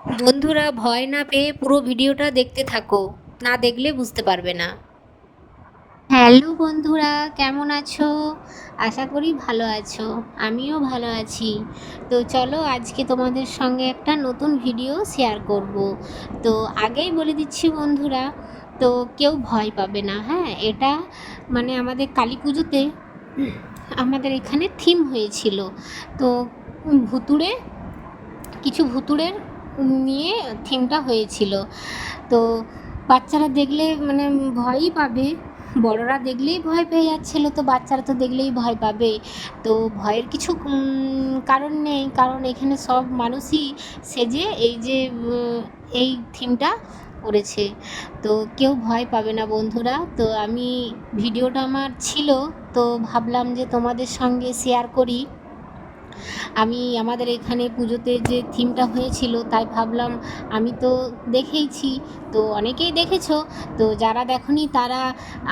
বন্ধুরা, ভয় না পেয়ে পুরো ভিডিওটা দেখতে থাকো। না দেখলে বুঝতে পারবে না। হ্যালো বন্ধুরা, কেমন আছো? আশা করি ভালো আছো। আমিও ভালো আছি। তো চলো আজকে তোমাদের সঙ্গে একটা নতুন ভিডিও শেয়ার করব। তো আগেই বলে দিচ্ছি বন্ধুরা, তো কেউ ভয় পাবে না হ্যাঁ? এটা মানে আমাদের কালী পুজোতে আমাদের এখানে থিম হয়েছিল। তো ভুতুড়ে, কিছু ভুতুড়ের নিয়ে থিমটা হয়েছিল। তো বাচ্চারা দেখলে মানে ভয়ই পাবে। বড়রা দেখলেই ভয় পেয়ে যাচ্ছিল, তো বাচ্চারা তো দেখলেই ভয় পাবে। তো ভয়ের কিছু কারণ নেই, কারণ এখানে সব মানুষই সেজে এই যে এই থিমটা করেছে। তো কেউ ভয় পাবে না বন্ধুরা। তো আমি, ভিডিওটা আমার ছিল, তো ভাবলাম যে তোমাদের সঙ্গে শেয়ার করি। আমি আমাদের এখানে পুজোতে যে থিমটা হয়েছিল তাই ভাবলাম আমি তো দেখেইছি। তো অনেকেই দেখেছ, তো যারা দেখনি তারা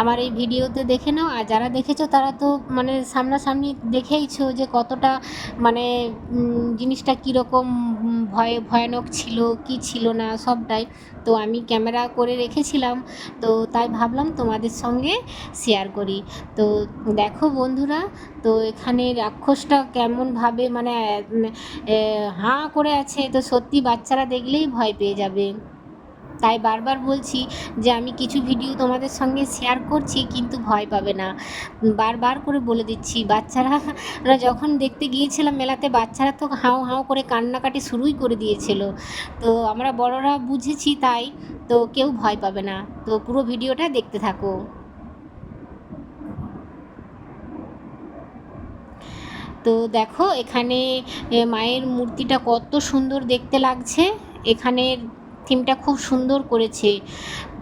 আমার এই ভিডিওতে দেখে নাও। আর যারা দেখেছ তারা তো মানে সামনাসামনি দেখেইছো যে কতটা মানে জিনিসটা কীরকম ভয়, ভয়ানক ছিল, কি ছিল না, সবটাই। তো আমি ক্যামেরা করে রেখেছিলাম, তো তাই ভাবলাম তোমাদের সঙ্গে শেয়ার করি। তো দেখো বন্ধুরা, তো এখানে রাক্ষসটা কেমনভাবে মানে উম, এ, হাঁ করে আছে তো সত্যি বাচ্চারা দেখলেই ভয় পেয়ে যাবে। তাই বারবার বলছি যে আমি কিছু ভিডিও তোমাদের সঙ্গে শেয়ার করছি কিন্তু ভয় পাবে না। বারবার করে বলে দিচ্ছি বাচ্চারা যখন দেখতে গিয়েছিলাম মেলাতে বাচ্চারা তো হাও হাও করে কান্নাকাটি শুরুই করে দিয়েছিল। তো আমরা বড়রা বুঝেছি তাই তো কেউ ভয় পাবে না। তো পুরো ভিডিওটা দেখতে থাকো। তো দেখো, এখানে মায়ের মূর্তিটা কত সুন্দর দেখতে লাগছে। এখানের থিমটা খুব সুন্দর করেছে।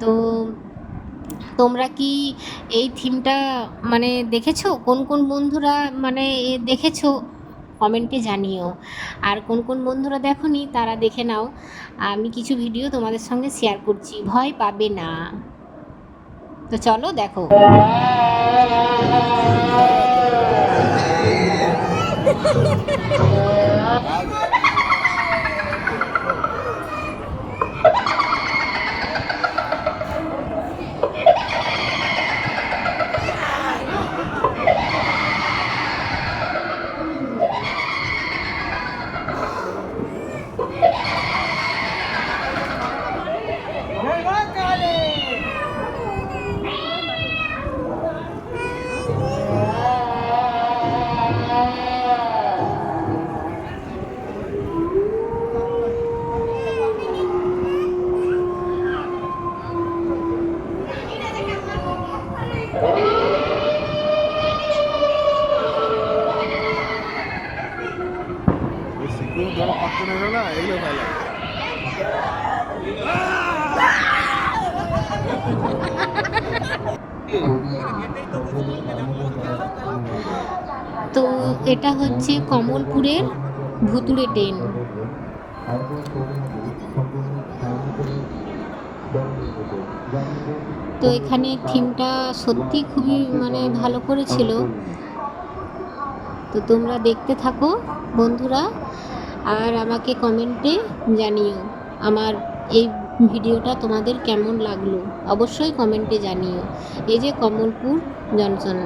তো তোমরা কি এই থিমটা মানে দেখেছ? কোন কোন বন্ধুরা মানে দেখেছ? কমেন্টে জানিও। আর কোন কোন বন্ধুরা দেখোনি, তারা দেখে নাও। আমি কিছু ভিডিও তোমাদের সঙ্গে শেয়ার করছি। ভয় পাবে না। তো চলো, দেখো। Trời ơi. না, এগুলো ভালো তো এটা হচ্ছে কমলপুরের ভুতুড়ে ট্রেন। তো এখানে থিমটা সত্যি খুবই মানে ভালো করেছিল। তো তোমরা দেখতে থাকো বন্ধুরা। আর আমাকে কমেন্টে জানিও আমার এই ভিডিওটা তোমাদের কেমন লাগল? অবশ্যই কমেন্টে জানিও। এই যে কমলপুর জনসন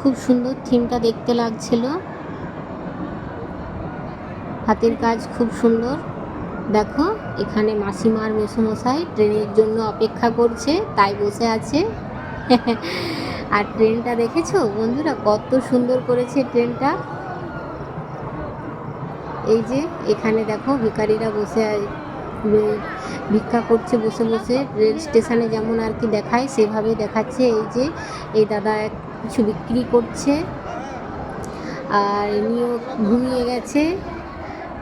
খুব সুন্দর থিমটা দেখতে লাগছিল। হাতের কাজ খুব সুন্দর। দেখো, এখানে মাসিমার মেসোমশাই ট্রেনের জন্য অপেক্ষা করছে, তাই বসে আছে। আর ট্রেনটা দেখেছ? বন্ধুরা, কত সুন্দর করেছে ট্রেনটা। এই যে, এখানে দেখো, ভিখারিরা বসে ভিক্ষা করছে বসে বসে। রেল স্টেশনে যেমন আর কি দেখায়, সেভাবে দেখাচ্ছে। এই যে, এই দাদা কিছু বিক্রি করছে। আর এমনিও ঘুমিয়ে গেছে।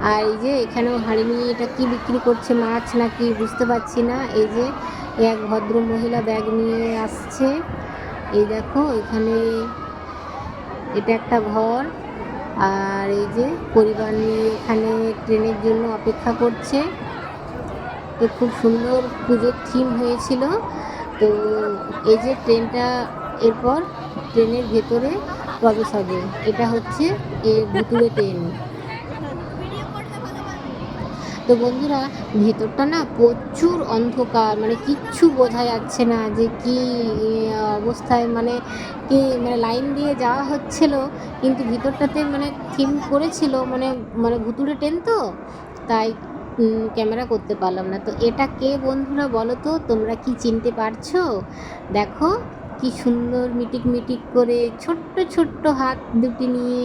আর এই যে এখানেও হাঁড়ি নিয়ে এটা কি বিক্রি করছে মাছ নাকি বুঝতে পারছি না। এই যে এক ভদ্র মহিলা ব্যাগ নিয়ে আসছে। এই দেখো, এখানে এটা একটা ঘর। আর এই যে পরিবার নিয়ে এখানে ট্রেনের জন্য অপেক্ষা করছে। তো খুব সুন্দর পুজোর থিম হয়েছিল। তো এই যে ট্রেনটা এরপর ট্রেনের ভেতরে প্রবেশ হবে। এটা হচ্ছে এ ভুতুড়ে ট্রেন। তো বন্ধুরা, ভেতরটা না প্রচুর অন্ধকার মানে কিচ্ছু বোঝা যাচ্ছে না যে কি অবস্থায় মানে কি মানে লাইন দিয়ে যাওয়া হচ্ছিল, কিন্তু ভিতরটাতে মানে থিম করেছিল মানে মানে ভুতুড়ে ট্রেন তো, তাই ক্যামেরা করতে পারলাম না। তো এটা কে বন্ধুরা বলো তো? তোমরা কি চিনতে পারছ? দেখো কি সুন্দর মিটিক মিটিক করে ছোট্ট ছোট্ট হাত দুটি নিয়ে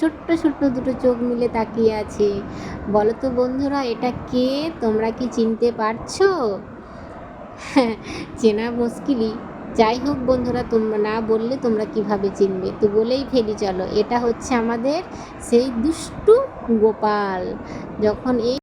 ছোট্ট ছোট্ট দুটো চোখ মিলে তাকিয়ে আছে। বলো তো বন্ধুরা, এটা কে? তোমরা কি চিনতে পারছ? চেনা মুশকিলই। যাই হোক বন্ধুরা, তোমরা না বললে তোমরা কীভাবে চিনবে? তো বলেই ফেলি, চলো। এটা হচ্ছে আমাদের সেই দুষ্টু গোপাল। যখন এই